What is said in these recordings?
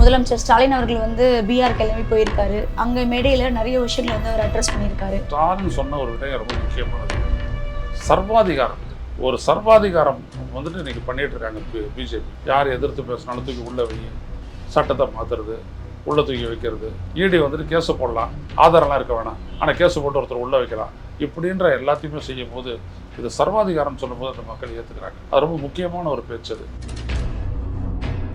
முதலமைச்சர் ஸ்டாலின் அவர்கள் வந்து பிஆர் கிளம்பி போயிருக்காரு. அங்க மேடையில நிறைய விஷயங்களை வந்து அவர் அட்ரஸ் பண்ணியிருக்காரு. ஸ்டாலின் சொன்ன ஒரு விடயம் ரொம்ப முக்கியமானது. சர்வாதிகாரம். ஒரு சர்வாதிகாரம் வந்துட்டு இன்னைக்கு பண்ணிட்டு இருக்காங்க பிஜேபி யார் எதிர்த்து பேசினாலும் தூக்கி உள்ள வை. சட்டத்தை மாத்துறது உள்ள தூக்கி வைக்கிறது. ஈடி வந்துட்டு கேஸை போடலாம். ஆதாரம்லாம் இருக்க வேணாம். ஆனால் கேஸ் போட்டு ஒருத்தர் உள்ள வைக்கலாம். இப்படின்ற எல்லாத்தையுமே செய்யும் போது இது சர்வாதிகாரம் சொல்லும்போது அந்த மக்கள் ஏற்றுக்கிறாங்க அது ரொம்ப முக்கியமான ஒரு பேச்சு அது.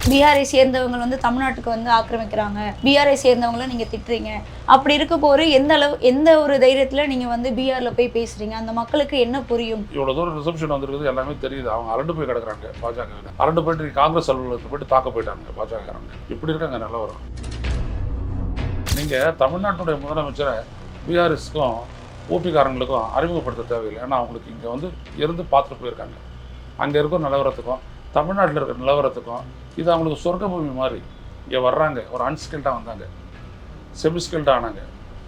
பீகாரை சேர்ந்தவங்க வந்து தமிழ்நாட்டுக்கு வந்து ஆக்கிரமிக்கிறாங்க. பீகாரை சேர்ந்தவங்கள நீங்கள் திட்டுறீங்க. அப்படி இருக்க போது எந்த அளவு எந்த ஒரு தைரியத்தில் நீங்கள் வந்து பிஆரில் போய் பேசுகிறீங்க அந்த மக்களுக்கு என்ன புரியும்? இவ்வளோ தூரம் ரிசப்ஷன் வந்திருக்குது எல்லாமே தெரியுது. அவங்க அரண்டு போய் கிடக்குறாங்க பாஜக அரண்டு போயிட்டு காங்கிரஸ் அலுவலகத்தை போயிட்டு தாக்க போயிட்டாங்க பாஜகக்காரங்க இப்படி இருக்காங்க நிலவரம் நீங்கள் தமிழ்நாட்டுடைய முதலமைச்சரை பீகாரிஸ்க்கும் ஓபிக்காரங்களுக்கும் அறிமுகப்படுத்த தேவையில்லை. ஏன்னா அவங்களுக்கு இங்கே வந்து இருந்து பார்த்துட்டு போயிருக்காங்க. அங்கே இருக்கும் நிலவரத்துக்கும் தமிழ்நாட்டில் இருக்கிற நிலவரத்துக்கும் இது அவங்களுக்கு சொர்க்க பூமி மாதிரி. இங்கே வர்றாங்க ஒரு அன்ஸ்கில்டாக வந்தாங்க. செமி ஸ்கில்டாக ஆனாங்க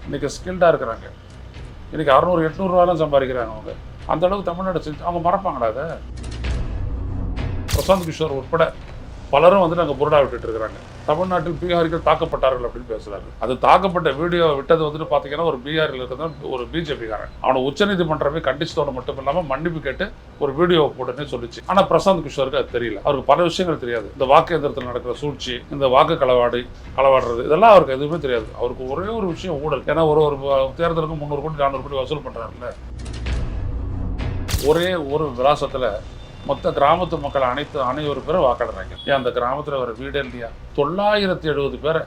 இன்றைக்கி ஸ்கில்டாக இருக்கிறாங்க. இன்றைக்கி அறநூறு எட்நூறுவாலாம் சம்பாதிக்கிறாங்க அவங்க. அந்த அளவுக்கு தமிழ்நாடு செஞ்சு அவங்க மறப்பாங்களா அதை? பிரசாந்த் கிஷோர் உட்பட பலரும் வந்து நாங்கள் புரடா விட்டுட்டு இருக்கிறாங்க தமிழ்நாட்டில் பீகாரிகள் தாக்கப்பட்டார்கள் அப்படின்னு பேசுறாரு அது தாக்கப்பட்ட வீடியோ விட்டது வந்துட்டு பார்த்தீங்கன்னா ஒரு பீகாரில் இருக்கிற ஒரு பிஜேபிக்காரன். அவனை உச்சநீதிமன்றமே கண்டிச்சதோட மட்டும் இல்லாமல் மன்னிப்பு கேட்டு ஒரு வீடியோ போட்டுன்னு சொல்லிச்சு. ஆனால் பிரசாந்த் கிஷோருக்கு அது தெரியல. அவருக்கு பல விஷயங்கள் தெரியாது. இந்த வாக்கு எந்திரத்தில் நடக்கிற சூழ்ச்சி இந்த வாக்கு களவாடி களவாடுறது இதெல்லாம் அவருக்கு எதுவுமே தெரியாது. அவருக்கு ஒரே ஒரு விஷயம் ஊழல். ஏன்னா ஒரு ஒரு தேர்தலுக்கு முந்நூறு கோடி நானூறு கோடி வசூல் பண்ணுறாருல்ல ஒரே ஒரு விலாசத்தில் மொத்த கிராமத்து மக்கள் அனைத்து அனைவரு பேரும் வாக்காடுறாங்க ஏன் அந்த கிராமத்தில் வர வீடு இல்லையா? தொள்ளாயிரத்தி எழுபது பேரை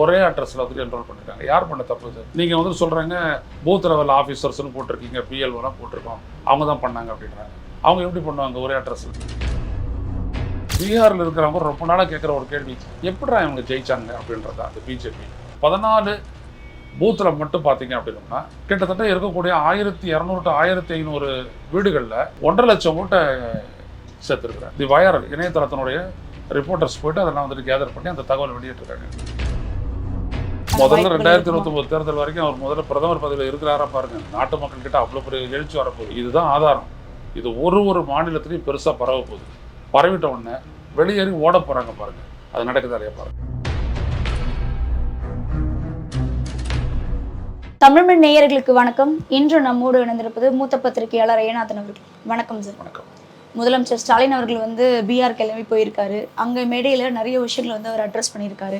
ஒரே அட்ரஸில் வந்துட்டு என்ரோல் பண்ணிருக்காங்க. யார் பண்ண தப்பு இது? நீங்கள் வந்து சொல்கிறாங்க பூத் லெவல் ஆஃபீஸர்ஸ்னு போட்டிருக்கீங்க பிஎல்ஓலாம் போட்டிருக்கோம். அவங்க தான் பண்ணாங்க அப்படின்றாங்க. அவங்க எப்படி பண்ணுவாங்க ஒரே அட்ரஸில் பீகாரில் இருக்கிறவங்க ரொம்ப நாளாக கேட்குற ஒரு கேள்வி எப்படிடா இவங்க ஜெயிச்சாங்க அப்படின்றதா அந்த பிஜேபி பதினாலு பூத்தில் மட்டும் பார்த்தீங்க அப்படின்னா கிட்டத்தட்ட இருக்கக்கூடிய ஆயிரத்தி இரநூறு டு ஆயிரத்தி ஐநூறு வீடுகளில் ஒன்றரை லட்சம் மூட்டை சேர்த்துருக்குறேன் தி வயர் இணையதளத்தினுடைய ரிப்போர்ட்டர்ஸ் போயிட்டு அதெல்லாம் வந்துட்டு கேதர் பண்ணி அந்த தகவல் வெளியிட்டிருக்காங்க. முதல்ல ரெண்டாயிரத்தி இருபத்தொம்பது தேர்தல் வரைக்கும் அவர் முதல்ல பிரதமர் பதவியில் இருக்கிறாரா பாருங்க. நாட்டு மக்கள் கிட்ட அவ்வளோ பெரிய எழுச்சி வரப்போகுது. இதுதான் ஆதாரம். இது ஒரு ஒரு மாநிலத்திலையும் பெருசாக பரவ போகுது. பரவிட்ட உடனே வெளியேறி ஓட போகிறாங்க பாருங்க. அது நடக்குதா இல்லையா பாருங்க. தமிழ்மண் நேயர்களுக்கு வணக்கம். இன்று நம்மோடு இணைந்திருப்பது மூத்த பத்திரிகையாளர் ஏனாதன் அவர்கள். வணக்கம் சார். வணக்கம். முதலமைச்சர் ஸ்டாலின் அவர்கள் வந்து பிஆர் கிளம்பி போயிருக்காரு. அங்கே மேடையில் நிறைய விஷயங்களை வந்து அவர் அட்ரஸ் பண்ணியிருக்காரு.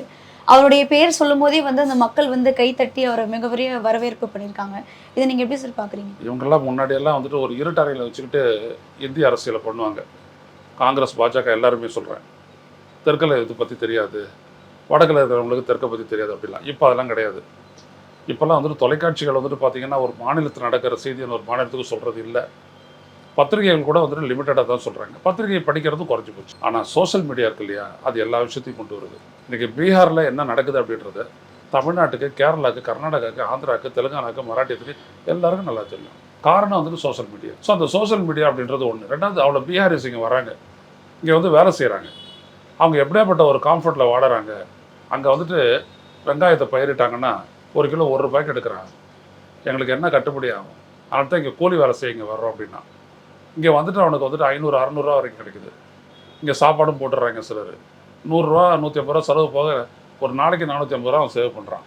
அவருடைய பேர் சொல்லும் போதே வந்து அந்த மக்கள் வந்து கைத்தட்டி அவரை மிகப்பெரிய வரவேற்பு பண்ணியிருக்காங்க. இதை நீங்கள் எப்படி சார் பார்க்குறீங்க இவங்கெல்லாம் முன்னாடியெல்லாம் வந்துட்டு ஒரு இருட்டறையில் வச்சுக்கிட்டு இந்திய அரசியலை பண்ணுவாங்க. காங்கிரஸ் பாஜக எல்லாருமே சொல்கிறேன் தெற்கில் இது பற்றி தெரியாது. வடக்கில் இருக்கிறவங்களுக்கு தெற்கை பற்றி தெரியாது அப்படிலாம். இப்போ அதெல்லாம் கிடையாது. இப்போல்லாம் வந்துட்டு தொலைக்காட்சிகள் வந்துட்டு பார்த்தீங்கன்னா ஒரு மாநிலத்தில் நடக்கிற செய்தியை ஒரு மாநிலத்துக்கு சொல்கிறது இல்லை. பத்திரிகைகள் கூட வந்துட்டு லிமிட்டடாக தான் சொல்கிறாங்க பத்திரிகையை படிக்கிறது குறைஞ்சி போச்சு. ஆனால் சோஷியல் மீடியா இருக்கு இல்லையா? அது எல்லா விஷயத்தையும் கொண்டு வருது. இன்றைக்கி பீகாரில் என்ன நடக்குது அப்படின்றது தமிழ்நாட்டுக்கு கேரளாவுக்கு கர்நாடகாவுக்கு ஆந்திராவுக்கு தெலுங்கானாவுக்கு மராட்டியத்துக்கு எல்லாருக்கும் நல்லா தெரியும். காரணம் வந்துட்டு சோஷியல் மீடியா ஸோ அந்த சோஷியல் மீடியா அப்படின்றது ஒன்று ரெண்டாவது அவ்வளோ பீகாரிஸ் இங்கே வராங்க. இங்கே வந்து வேலை செய்கிறாங்க அவங்க எப்படியாப்பட்ட ஒரு காம்ஃபர்ட்டில் வாடுறாங்க அங்கே வந்துட்டு வெங்காயத்தை பயிரிட்டாங்கன்னா ஒரு கிலோ ஒரு ரூபாய்க்கு எடுக்கிறாங்க. எங்களுக்கு என்ன கட்டுப்படி ஆகும்? அதனால தான் இங்கே கூலி வேலை செய்ய இங்கே வர்றோம் அப்படின்னா. இங்கே வந்துட்டு அவனுக்கு வந்துட்டு ஐநூறு அறநூறுவா வரைக்கும் கிடைக்குது. இங்கே சாப்பாடும் போட்டுடுறாங்க சிலர். நூறுரூவா நூற்றி ஐம்பது ரூபா செலவு போக ஒரு நாளைக்கு நானூற்றி ஐம்பது ரூபா அவன் சேவ் பண்ணுறான்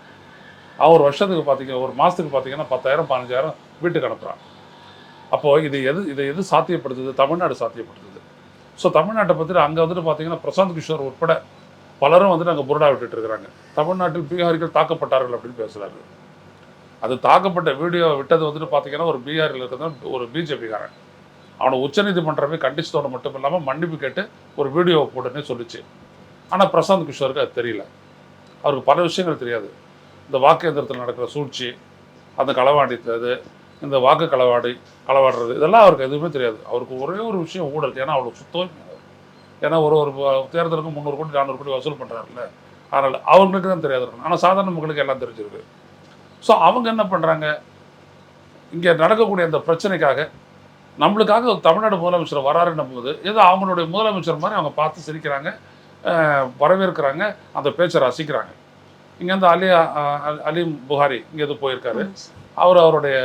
அவன் ஒரு வருஷத்துக்கு பார்த்தீங்க ஒரு மாதத்துக்கு பார்த்தீங்கன்னா பத்தாயிரம் பதினஞ்சாயிரம் வீட்டுக்கு அனுப்புகிறான் அப்போது இது எது இதை எது சாத்தியப்படுத்துது? தமிழ்நாடு சாத்தியப்படுத்துது. ஸோ தமிழ்நாட்டை பற்றி அங்கே வந்துட்டு பார்த்தீங்கன்னா பிரசாந்த் கிஷோர் உட்பட பலரும் வந்துட்டு அங்கே புருடா விட்டுட்டு இருக்கிறாங்க தமிழ்நாட்டில் பீகாரிகள் தாக்கப்பட்டார்கள் அப்படின்னு பேசுகிறாரு அது தாக்கப்பட்ட வீடியோ விட்டது வந்துட்டு பார்த்தீங்கன்னா ஒரு பீகாரில் இருக்கிற ஒரு பிஜேபிக்காரன். அவனை உச்சநீதிமன்றமே கண்டிச்சதோடு மட்டும் இல்லாமல் மன்னிப்பு கேட்டு ஒரு வீடியோ போட்டுன்னே சொல்லிச்சு. ஆனால் பிரசாந்த் கிஷோருக்கு அது தெரியல. அவருக்கு பல விஷயங்கள் தெரியாது. இந்த வாக்கு எந்திரத்தில் நடக்கிற சூழ்ச்சி அந்த களவாடித்தது இந்த வாக்கு களவாடி களவாடுறது இதெல்லாம் அவருக்கு எதுவுமே தெரியாது. அவருக்கு ஒரே ஒரு விஷயம் ஊழல். ஏன்னா அவருக்கு சுத்தமே ஏன்னா ஒரு ஒரு தேர்தலுக்கு முந்நூறு கோடி நானூறு கோடி வசூல் பண்ணுறாருல்ல அதனால் அவங்களுக்கு தான் தெரியாது. ஆனால் சாதாரண மக்களுக்கு எல்லாம் தெரிஞ்சிருக்கு. ஸோ அவங்க என்ன பண்ணுறாங்க இங்கே நடக்கக்கூடிய அந்த பிரச்சனைக்காக நம்மளுக்காக ஒரு தமிழ்நாடு முதலமைச்சர் வராருன்னும் போது ஏதோ அவங்களுடைய முதலமைச்சர் மாதிரி அவங்க பார்த்து சிரிக்கிறாங்க வரவேற்கிறாங்க அந்த பேச்சை ரசிக்கிறாங்க. இங்கேருந்து அலி அஹ், அல்- அலீம் புகாரி இங்கே எது போயிருக்காரு. அவர் அவருடைய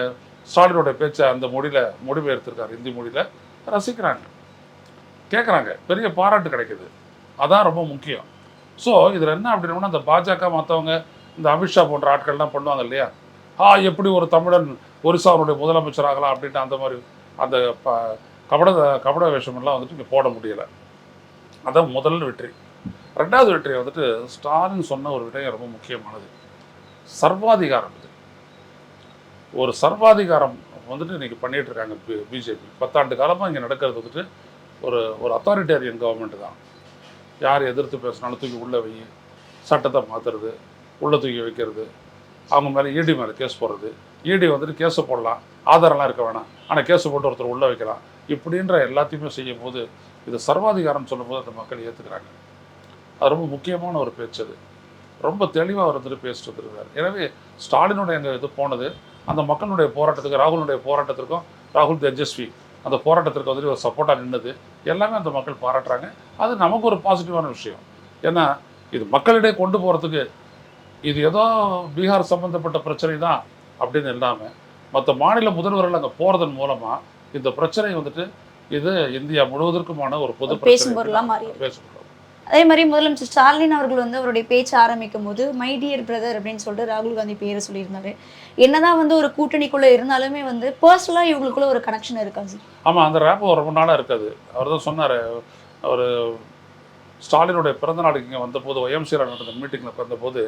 ஸ்டாலினுடைய பேச்சை அந்த மொழியில் மொழிபெயர்த்திருக்காரு ஹிந்தி மொழியில் ரசிக்கிறாங்க. கேட்குறாங்க பெரிய பாராட்டு கிடைக்குது. அதான் ரொம்ப முக்கியம். ஸோ இதில் என்ன அப்படின்னா அந்த பாஜக மற்றவங்க இந்த அமித்ஷா போன்ற ஆட்கள்லாம் பண்ணுவாங்க இல்லையா? ஆ எப்படி ஒரு தமிழன் ஒரிசாவுடைய முதலமைச்சர் ஆகலாம் அப்படின்ட்டு அந்த மாதிரி அந்த ப கபட கபட வேஷமெல்லாம் வந்துட்டு இங்கே போட முடியலை. அதான் முதல் வெற்றி. ரெண்டாவது வெற்றி வந்துட்டு ஸ்டாலின் சொன்ன ஒரு விடயம் ரொம்ப முக்கியமானது. சர்வாதிகாரம் இது. ஒரு சர்வாதிகாரம் வந்துட்டு இன்றைக்கி பண்ணிட்டு இருக்காங்க பிஜேபி. பத்தாண்டு காலமாக இங்கே நடக்கிறது வந்துட்டு ஒரு ஒரு அத்தாரிட்டேரியன் கவர்மெண்ட் தான். யார் எதிர்த்து பேசினாலும் தூக்கி உள்ளே வை சட்டத்தை மாற்றுறது உள்ளே தூக்கி வைக்கிறது அவங்க மேலே இடி மேலே கேஸ் போடுறது. இடி வந்துட்டு கேஸை போடலாம் ஆதாரம்லாம் இருக்க வேணாம். ஆனால் கேஸை போட்டு ஒருத்தர் உள்ளே வைக்கலாம். இப்படின்ற எல்லாத்தையுமே செய்யும் போது இது சர்வாதிகாரம் சொல்லும்போது அந்த மக்கள் ஏற்றுக்கிறாங்க அது ரொம்ப முக்கியமான ஒரு பேச்சு அது. ரொம்ப தெளிவாக அவர் வந்துட்டு பேசிட்டு வந்துருக்கார் எனவே ஸ்டாலினுடைய அங்கே இது போனது அந்த மக்களுடைய போராட்டத்துக்கு ராகுலுடைய போராட்டத்திற்கும் ராகுல் தேஜஸ்வி அந்த போராட்டத்திற்கு வந்துட்டு ஒரு சப்போர்ட்டாக நின்றுது எல்லாமே அந்த மக்கள் பாராட்டுறாங்க. அது நமக்கு ஒரு பாசிட்டிவான விஷயம். ஏன்னா இது மக்களிடையே கொண்டு போகிறதுக்கு இது ஏதோ பீகார் சம்மந்தப்பட்ட பிரச்சனை தான் அப்படின்னு இல்லாமல் மற்ற மாநில முதல்வர்கள் அங்கே போகிறதன் மூலமாக இந்த பிரச்சனை வந்துட்டு இது இந்தியா முழுவதற்குமான ஒரு பொது ஒரு. பேசும் அதே மாதிரி முதலமைச்சர் ஸ்டாலின் அவர்கள் வந்து அவருடைய பேச்சை ஆரம்பிக்கும் போது மை டியர் பிரதர் அப்படின்னு சொல்லிட்டு ராகுல் காந்தி பேரை சொல்லியிருந்தாரு. என்னதான் வந்து ஒரு கூட்டணிக்குள்ள இருந்தாலுமே வந்து பர்சனலா இவங்களுக்குள்ள ஒரு கனெக்ஷன் இருக்காது ஆமாம் அந்த ரேப் ரொம்ப நாளாக இருக்காது. அவர் தான் சொன்னார் அவர் ஸ்டாலினுடைய பிறந்த நாளுக்கு இங்கே வந்தபோது ஒய்எம்சியில் நடந்த மீட்டிங்கில் வந்தபோது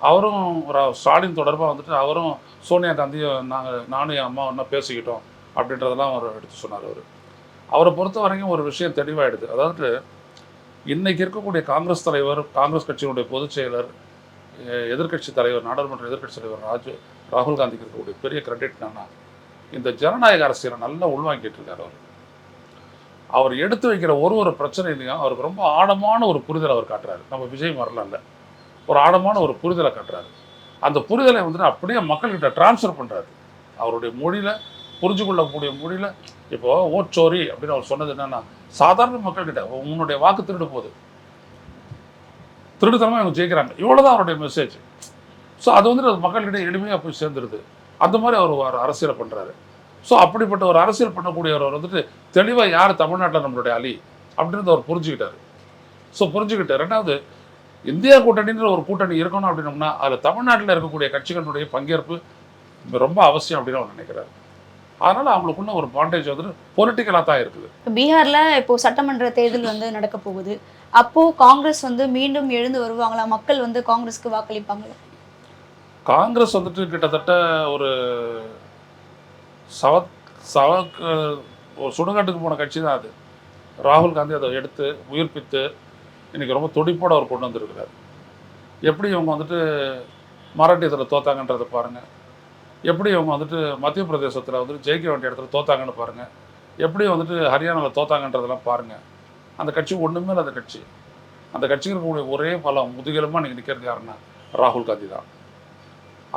அவரும் ஒரு ஸ்டாலின் தொடர்பாக வந்துட்டு அவரும் சோனியா காந்தியும் நாங்கள் நானும் என் அம்மா ஒன்றா பேசிக்கிட்டோம் அப்படின்றதெல்லாம் அவர் எடுத்து சொன்னார் அவர். அவரை பொறுத்த வரைக்கும் ஒரு விஷயம் தெளிவாயிடுது. அதாவது இன்றைக்கி இருக்கக்கூடிய காங்கிரஸ் தலைவர் காங்கிரஸ் கட்சியினுடைய பொதுச் செயலர் எதிர்கட்சி தலைவர் நாடாளுமன்ற எதிர்க்கட்சி தலைவர் ராஜு ராகுல் காந்திக்கு இருக்கக்கூடிய பெரிய கிரெடிட் என்னன்னா இந்த ஜனநாயக அரசியலை நல்லா உள்வாங்கிட்டு இருக்கார் அவர். அவர் எடுத்து வைக்கிற ஒரு ஒரு பிரச்சனையிலையும் அவருக்கு ரொம்ப ஆழமான ஒரு புரிதல் அவர் காட்டுறாரு. நம்ம விஜய் மாதிரிலாம் இல்லை ஒரு ஆழமான ஒரு புரிதலை காட்டுறாரு. அந்த புரிதலை வந்துட்டு அப்படியே மக்கள்கிட்ட டிரான்ஸ்ஃபர் பண்ணுறாரு அவருடைய மொழியில் புரிஞ்சு கொள்ளக்கூடிய மொழியில் இப்போ ஓச்சோரி அப்படின்னு அவர் சொன்னது என்னன்னா சாதாரண மக்கள்கிட்ட உன்னுடைய வாக்கு திருடு போகுது திருடுத்தனமாக இவங்க ஜெயிக்கிறாங்க. இவ்வளோதான் அவருடைய மெசேஜ் ஸோ அது வந்துட்டு அது மக்கள்கிட்ட எளிமையாக போய் சேர்ந்துருது. அந்த மாதிரி அவர் அரசியலை பண்ணுறாரு ஸோ அப்படிப்பட்ட ஒரு அரசியல் பண்ணக்கூடியவர் வந்துட்டு தெளிவாக யார் தமிழ்நாட்டில் நம்மளுடைய அலி? அப்படின்றத அவர் புரிஞ்சுக்கிட்டாரு. ஸோ புரிஞ்சுக்கிட்டு ரெண்டாவது இந்தியா கூட்டணின்ற ஒரு கூட்டணி இருக்கணும் அப்படின்னோம்னா அதில் தமிழ்நாட்டில் இருக்கக்கூடிய கட்சிகளுடைய பங்கேற்பு ரொம்ப அவசியம் அப்படின்னு அவர் நினைக்கிறாரு. அதனால் அவங்களுக்குள்ள ஒரு பாண்டேஜ் வந்துட்டு பொலிட்டிக்கலாக தான் இருக்குது. பீகார்ல இப்போ சட்டமன்ற தேர்தல் வந்து நடக்க போகுது. அப்போ காங்கிரஸ் வந்து மீண்டும் எழுந்து வருவாங்களா? மக்கள் வந்து காங்கிரஸ்க்கு வாக்களிப்பாங்களா? காங்கிரஸ் வந்துட்டு கிட்டத்தட்ட ஒரு சவ சவ ஒரு சுடுகாட்டுக்கு போன கட்சி தான் அது. ராகுல் காந்தி அதை எடுத்து உயிர்ப்பித்து இன்றைக்கி ரொம்ப துடிப்போட அவர் கொண்டு வந்திருக்கிறார். எப்படி இவங்க வந்துட்டு மராட்டியத்தில் தோத்தாங்கன்றதை பாருங்கள் எப்படி இவங்க வந்துட்டு மத்திய பிரதேசத்தில் வந்துட்டு ஜெயிக்க வேண்டிய இடத்துல தோத்தாங்கன்னு பாருங்கள் எப்படி வந்துட்டு ஹரியானாவில் தோத்தாங்கன்றதெல்லாம் பாருங்கள் அந்த கட்சி ஒன்றுமே இல்லாத கட்சி. அந்த கட்சிக்கு இருக்கக்கூடிய ஒரே பலம் முதுகெலும்பாக நீங்கள் நிற்கிறது யாருன்னா ராகுல் காந்தி தான்.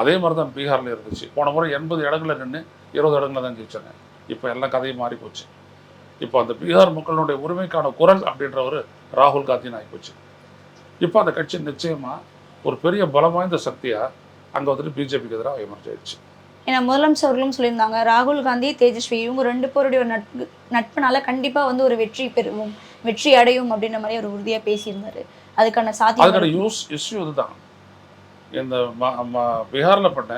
அதே மாதிரி தான் பீகாரில் இருந்துச்சு. போன முறை எண்பது இடங்களில் நின்று இருபது இடங்களில் தான் ஜெயிச்சாங்க. இப்போ எல்லாம் கதையும் மாறி போச்சு இப்போ அந்த பீகார் மக்களுடைய உரிமைக்கான குரல் அப்படின்றவர் ராகுல் காந்தின்னு ஆகிப்போச்சு. இப்போ அந்த கட்சி நிச்சயமாக ஒரு பெரிய பலம் வாய்ந்த சக்தியாக அங்கே வந்துட்டு பிஜேபிக்கு எதிராக எமர்ஜ் ஆயிடுச்சு ஏன்னா முதலமைச்சர் அவர்களும் சொல்லியிருந்தாங்க ராகுல் காந்தி தேஜஸ்வி இவங்க ரெண்டு பேருடைய ஒரு நட்பு நட்புனால கண்டிப்பா வந்து ஒரு வெற்றி பெறுவோம் வெற்றி அடையும் அப்படின்ற மாதிரி அவர் உறுதியா பேசியிருந்தாரு. அதுக்கான சாத்தியம் அதுக்கான யூஸ் இஷ்யூ இதுதான். இந்த பீகாரில் பண்ண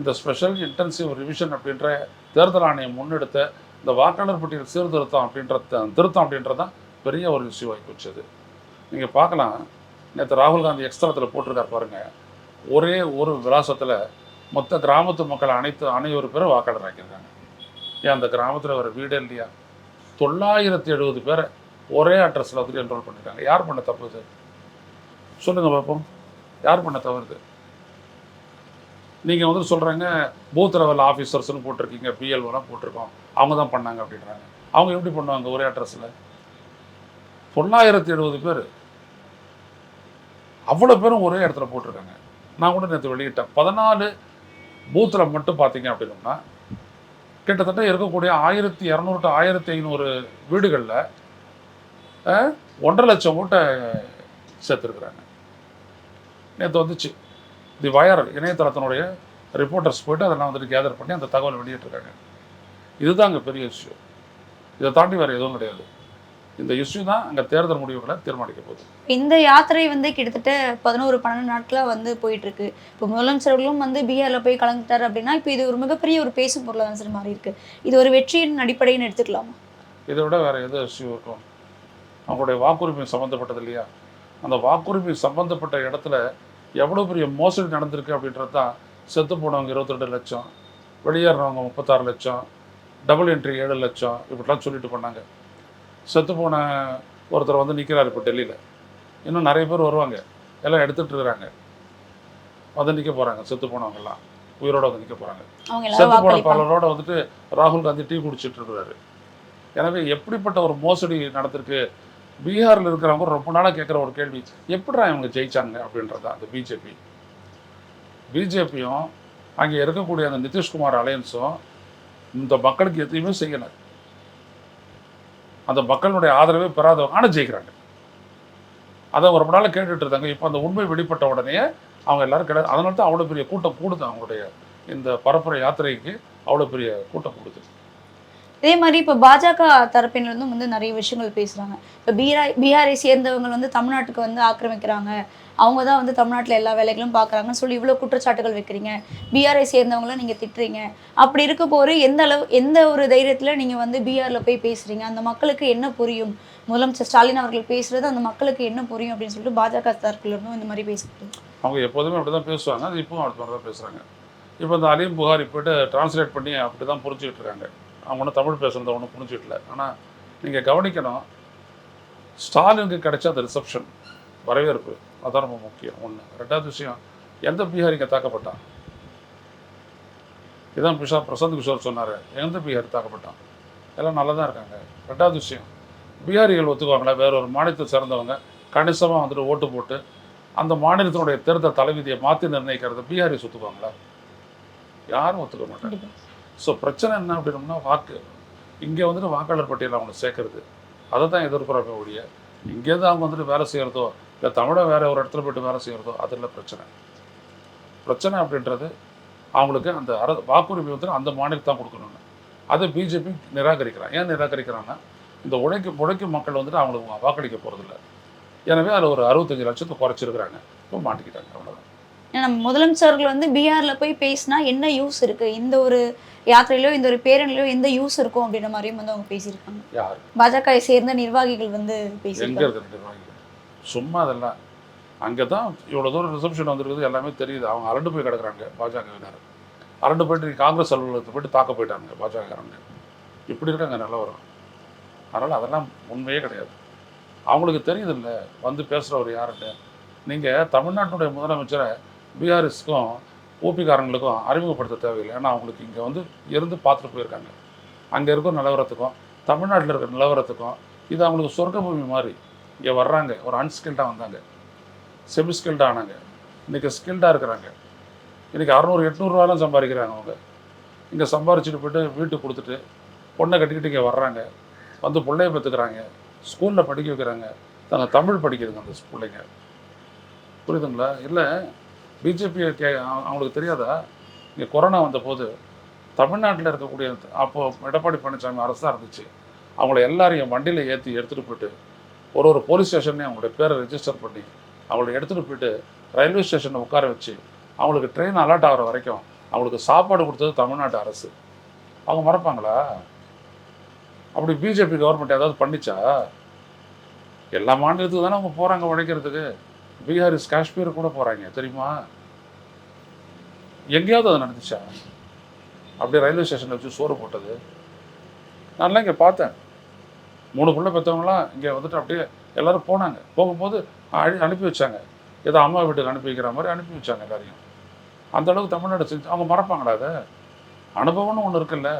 இந்த ஸ்பெஷல் இன்டென்சிவ் ரிவிஷன் அப்படின்ற தேர்தல் ஆணையம் முன்னெடுத்த இந்த வாக்காளர் பட்டியல் சீர்திருத்தம் அப்படின்ற திருத்தம் அப்படின்றது தான் பெரிய ஒரு இஷ்யூ ஆகி போச்சு அது நீங்கள் பார்க்கலாம். நேற்று ராகுல் காந்தி எக்ஸ்தலத்தில் போட்டிருக்கார் பாருங்கள் ஒரே ஒரு விலாசத்தில் மொத்த கிராமத்து மக்கள் அனைத்து அனைவரு பேரும் வாக்காளர் ஆக்கியிருக்காங்க ஏன் அந்த கிராமத்தில் வர வீடே இல்லையா? தொள்ளாயிரத்தி எழுபது பேரை ஒரே அட்ரஸில் வந்துட்டு என்ரோல் பண்ணிருக்காங்க. யார் பண்ண தப்பு இது? பார்ப்போம் யார் பண்ண தவறுது நீங்கள் வந்து சொல்கிறாங்க பூத் லெவல் ஆஃபீஸர்ஸ்னு போட்டிருக்கீங்க பிஎல்ஓலாம் போட்டிருக்கோம். அவங்க தான் பண்ணாங்க அப்படின்றாங்க. அவங்க எப்படி பண்ணுவாங்க ஒரே அட்ரஸில் தொள்ளாயிரத்தி எழுபது பேர். அவ்வளோ பேரும் ஒரே இடத்துல போட்டிருக்காங்க. நான் கூட நேற்று வெளியிட்டேன். பதினாலு பூத்தில் மட்டும் பார்த்தீங்க அப்படின்னோம்னா கிட்டத்தட்ட இருக்கக்கூடிய ஆயிரத்தி இரநூறு டு ஆயிரத்தி ஐநூறு வீடுகளில் ஒன்றரை லட்சம் ஓட்டை சேர்த்துருக்குறாங்க. நேற்று வந்துச்சு. தி வயர் இணையதளத்தினுடைய ரிப்போர்ட்டர்ஸ் போயிட்டு அதெல்லாம் வந்துட்டு கேதர் பண்ணி அந்த தகவல் வெளியிட்டிருக்காங்க. இதுதான் அங்கே பெரிய விஷயம் இதை தாண்டி வேறு எதுவும் கிடையாது. இந்த இஷ்யூ தான் அங்கே தேர்தல் முடிவுகளை தீர்மானிக்க போகுது. இந்த யாத்திரை வந்து கிட்டத்தட்ட பதினோரு பன்னெண்டு நாட்களா வந்து போயிட்டு இருக்கு இப்போ முதலமைச்சர்களும் வந்து பீகார்ல போய் கலந்துட்டாரு அப்படின்னா இப்போ இது ஒரு மிகப்பெரிய ஒரு பேசும் சார் மாறி இருக்கு. இது ஒரு வெற்றியின் அடிப்படைன்னு எடுத்துக்கலாமா? இதை விட வேறு எது இஷ்யூ இருக்கும்? அவங்களுடைய வாக்குரிமை சம்மந்தப்பட்டது இல்லையா? அந்த வாக்குரிமை சம்மந்தப்பட்ட இடத்துல எவ்வளோ பெரிய மோசடி நடந்திருக்கு அப்படின்றது தான் செத்து போனவங்க இருபத்தெட்டு லட்சம் வெளியேறினவங்க முப்பத்தாறு லட்சம் டபுள் என்ட்ரி ஏழு லட்சம் இப்படிலாம் சொல்லிட்டு பண்ணாங்க செத்து போன ஒருத்தர் வந்து நிற்கிறார் இப்போ டெல்லியில். இன்னும் நிறைய பேர் வருவாங்க. எல்லாம் எடுத்துகிட்டு இருக்கிறாங்க. வந்து நிற்க போகிறாங்க செத்து போனவங்கெல்லாம். உயிரோட வந்து நிற்க போகிறாங்க செத்து போன பலரோட வந்துட்டு ராகுல் காந்தி டீ குடிச்சிட்டு இருக்கிறாரு. எனவே எப்படிப்பட்ட ஒரு மோசடி நடந்திருக்கு? பீகாரில் இருக்கிறவங்க ரொம்ப நாளாக கேட்குற ஒரு கேள்வி. எப்படிடா இவங்க ஜெயிச்சாங்க அப்படின்றது அந்த பிஜேபி? பிஜேபியும் அங்கே இருக்கக்கூடிய அந்த நிதிஷ்குமார் அலையன்ஸும் இந்த மக்களுக்கு எதையுமே செய்யலை. அந்த மக்களுடைய ஆதரவே பெறாதவங்க ஆனால் ஜெயிக்கிறாங்க. அதை ரொம்ப நாள் கேட்டுட்டு இருந்தாங்க. இப்போ அந்த உண்மை வெளிப்பட்ட உடனே அவங்க எல்லாரும் கிடையாது அதனால தான் அவ்வளோ பெரிய கூட்டம் கூடுது அவங்களுடைய இந்த பரப்புரை யாத்திரைக்கு அவ்வளோ பெரிய கூட்டம் கூடுது. இதே மாதிரி இப்போ பாஜக தரப்பினருந்தும் வந்து நிறைய விஷயங்கள் பேசுகிறாங்க இப்போ பீகார் பீகாரை சேர்ந்தவங்க வந்து தமிழ்நாட்டுக்கு வந்து ஆக்கிரமிக்கிறாங்க. அவங்க தான் வந்து தமிழ்நாட்டில் எல்லா வேலைகளும் பார்க்குறாங்கன்னு சொல்லி இவ்வளோ குற்றச்சாட்டுகள் வைக்கிறீங்க. பீகாரை சேர்ந்தவங்களும் நீங்கள் திட்டுறீங்க. அப்படி இருக்க போகிற எந்த அளவு எந்த ஒரு தைரியத்தில் நீங்கள் வந்து பிஆரில் போய் பேசுறீங்க? அந்த மக்களுக்கு என்ன புரியும்? முதலமைச்சர் ஸ்டாலின் அவர்கள் பேசுகிறது அந்த மக்களுக்கு என்ன புரியும் அப்படின்னு சொல்லிட்டு பாஜக தரப்புலேருந்தும் இந்த மாதிரி பேசுறது. அவங்க எப்போதுமே அப்படி தான் பேசுவாங்க. அது அப்படி மாதிரி தான் பேசுகிறாங்க இப்போ இந்த அலீம் புகார் இப்போ டிரான்ஸ்லேட் பண்ணி அப்படி தான் புரிஞ்சுக்கிட்டு இருக்காங்க. அவங்க ஒன்றும் தமிழ் பேசுகிறத ஒன்றும் புரிஞ்சுக்கல. ஆனால் நீங்கள் கவனிக்கணும் ஸ்டாலினுக்கு கிடைச்ச அந்த ரிசப்ஷன் வரவேற்பு அதான் ரொம்ப முக்கியம். ஒன்று ரெண்டாவது விஷயம் எந்த பீகாரிங்க தாக்கப்பட்டான்? இதான் பிஷா பிரசாந்த் கிஷோர் சொன்னார். எந்த பீகார் தாக்கப்பட்டான்? எல்லாம் நல்லா தான் இருக்காங்க. ரெண்டாவது விஷயம் பீகாரிகள் ஒத்துக்குவாங்களா? வேற ஒரு மாநிலத்தை சேர்ந்தவங்க கணிசமாக வந்துட்டு ஓட்டு போட்டு அந்த மாநிலத்தினுடைய தேர்தல் தலைவிதியை மாற்றி நிர்ணயிக்கிறது பீகாரி ஒத்துக்குவாங்களா? யாரும் ஒத்துக்க மாட்டாங்க. ஸோ பிரச்சனை என்ன அப்படின்னோம்னா வாக்கு. இங்கே வந்துட்டு வாக்காளர் பட்டியலில் அவங்களை சேர்க்கறது. அதை தான் எதிர்பார்க்க ஒழிய இங்கேருந்து அவங்க வந்துட்டு வேலை செய்கிறதோ இல்லை தமிழை வேறு ஒரு இடத்துல போயிட்டு வேலை செய்கிறதோ அதில் பிரச்சனை. பிரச்சனை அப்படின்றது அவங்களுக்கு அந்த அர வாக்குரிமை வந்து அந்த மாநிலத்தை தான் கொடுக்கணும்னு. அதை பிஜேபி நிராகரிக்கிறான் ஏன் நிராகரிக்கிறான்னா இந்த உழைக்கும் உழைக்கும் மக்கள் வந்துட்டு அவங்களுக்கு வாக்களிக்க போகிறதில்ல எனவே அதில் ஒரு அறுபத்தஞ்சு லட்சத்தை குறைச்சிருக்கிறாங்க. இப்போ மாட்டிக்கிட்டாங்க. அவ்வளோதான் ஏன்னா நம்ம முதலமைச்சர்கள் வந்து பீகார்ல போய் பேசினா என்ன யூஸ் இருக்கு? இந்த ஒரு யாத்திரையிலோ இந்த ஒரு பேரணிலையோ எந்த யூஸ் இருக்கும் அப்படின்ற மாதிரியும் வந்து அவங்க பேசியிருக்காங்க. யார்? பாஜகவை சேர்ந்த நிர்வாகிகள் வந்து பேசியிருக்காங்க. சும்மா அதெல்லாம் அங்கே தான் இவ்வளோ தூரம் ரிசப்ஷன் வந்திருக்குது எல்லாமே தெரியுது. அவங்க அரண்டு போய் கிடக்குறாங்க பாஜகவினர். அரண்டு போயிட்டு காங்கிரஸ் அலுவலகத்தை போயிட்டு தாக்க போயிட்டாங்க பாஜகக்காரங்க இப்படி இருக்காங்க நிலவரம் அதனால் அதெல்லாம் உண்மையே கிடையாது. அவங்களுக்கு தெரியுதில்ல வந்து பேசுகிறவர் யாருன்னு. நீங்கள் தமிழ்நாட்டுடைய முதலமைச்சரை பிஆர்எஸ்க்கும் ஓபிக்காரங்களுக்கும் அறிமுகப்படுத்த தேவையில்லை. ஏன்னா அவங்களுக்கு இங்கே வந்து இருந்து பார்த்துட்டு போயிருக்காங்க. அங்கே இருக்கிற நிலவரத்துக்கும் தமிழ்நாட்டில் இருக்கிற நிலவரத்துக்கும் இது அவங்களுக்கு சொர்க்க பூமி மாதிரி. இங்கே வர்றாங்க. ஒரு அன்ஸ்கில்டாக வந்தாங்க. செமி ஸ்கில்டாக ஆனாங்க. இன்றைக்கி ஸ்கில்டாக இருக்கிறாங்க. இன்றைக்கி அறநூறு எட்நூறுவாலாம் சம்பாதிக்கிறாங்க அவங்க. இங்கே சம்பாரிச்சிட்டு போயிட்டு வீட்டுக்கு கொடுத்துட்டு பொண்ணை கட்டிக்கிட்டு இங்கே வர்றாங்க. வந்து பிள்ளைய பெற்றுக்கிறாங்க. ஸ்கூலில் படிக்க வைக்கிறாங்க. தாங்க தமிழ் படிக்கிறதுங்க அந்த பிள்ளைங்க. புரியுதுங்களா? இல்லை பிஜேபி அவங்களுக்கு தெரியாதா? இங்கே கொரோனா வந்தபோது தமிழ்நாட்டில் இருக்கக்கூடிய அப்போது எடப்பாடி பழனிசாமி அரசாக இருந்துச்சு. அவங்கள எல்லாரையும் வண்டியில் ஏற்றி எடுத்துகிட்டு போயிட்டு ஒரு ஒரு போலீஸ் ஸ்டேஷன்லேயும் அவங்களுடைய பேரை ரெஜிஸ்டர் பண்ணி அவங்கள எடுத்துகிட்டு போயிட்டு ரயில்வே ஸ்டேஷனில் உட்கார வச்சு அவங்களுக்கு ட்ரெயின் அலர்ட் ஆகிற வரைக்கும் அவங்களுக்கு சாப்பாடு கொடுத்தது தமிழ்நாட்டு அரசு. அவங்க மறப்பாங்களா? அப்படி பிஜேபி கவர்மெண்ட் ஏதாவது பண்ணிச்சா? எல்லா மாநிலத்துக்கு தானே அவங்க போகிறாங்க உழைக்கிறதுக்கு. பீகாரிஸ் காஷ்மீர் கூட போகிறாங்க தெரியுமா? எங்கேயாவது அது நடந்துச்சா? அப்படியே ரயில்வே ஸ்டேஷனில் வச்சு சோறு போட்டது. நான்லாம் இங்கே பார்த்தேன். மூணு பிள்ளை பெற்றவங்களாம் இங்கே வந்துட்டு அப்படியே எல்லாரும் போனாங்க. போகும்போது அழி அனுப்பி வச்சாங்க. ஏதோ அம்மா வீட்டுக்கு அனுப்பி வைக்கிற மாதிரி அனுப்பி வச்சாங்க எல்லாரையும். அந்த அளவுக்கு தமிழ்நாடு செஞ்சு அவங்க மறப்பாங்களா அதை? அனுபவம்னு ஒன்று இருக்குல்ல.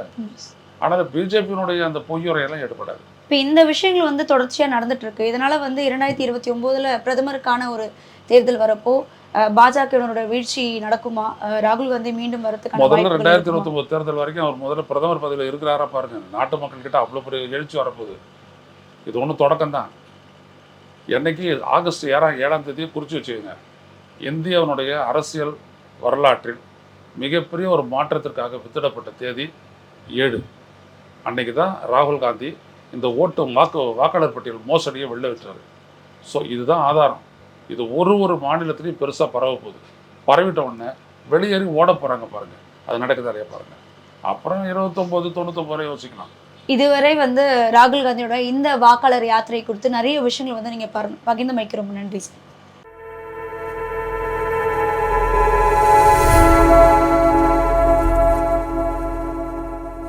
ஆனால் பிஜேபியினுடைய அந்த பொய்யுரையெல்லாம் எடுபடாது இப்போ இந்த விஷயங்கள் வந்து தொடர்ச்சியா நடந்துட்டு இருக்கு இதனால வந்து இரண்டாயிரத்தி இருபத்தி ஒன்பதுல பிரதமருக்கான ஒரு தேர்தல் வரப்போ அஹ், பாஜகவினரோட வீழ்ச்சி நடக்குமா? ராகுல் காந்தி மீண்டும் வரதுக்கான முதல்ல ரெண்டாயிரத்தி இருக்குமா? இருபத்தொம்பது தேர்தல் வரைக்கும் அவர் முதல்ல பிரதமர் பதவியில் இருக்கிறாரா பாருங்க. நாட்டு மக்கள்கிட்ட அவ்வளோ பெரிய எழுச்சி வரப்போகுது. இது ஒன்றும் தொடக்கம் தான் என்னைக்கு ஆகஸ்ட் ஏழாம் ஏழாம் தேதியை குறித்து வச்சுக்கோங்க. இந்தியாவினுடைய அரசியல் வரலாற்றில் மிகப்பெரிய ஒரு மாற்றத்திற்காக வித்திடப்பட்ட தேதி ஏழு. அன்னைக்கு தான் ராகுல் காந்தி இந்த ஓட்டு வாக்கு வாக்காளர் பட்டியல் மோசடியை வெளில விட்டுறாரு ஸோ இதுதான் ஆதாரம். இது ஒரு ஒரு மாநிலத்திலையும் பெருசாக பரவ போகுது. பரவிட்ட உடனே வெளியேறி ஓட போகிறாங்க பாருங்கள் அது நடக்குது நிறைய பாருங்கள் அப்புறம் இருபத்தொம்போது தொண்ணூத்தொம்பது வரை யோசிக்கலாம். இதுவரை வந்து ராகுல் காந்தியோட இந்த வாக்காளர் யாத்திரை குறித்து நிறைய விஷயங்கள் வந்து நீங்க பகிர்ந்து வைக்கிறோம் நன்றி சார்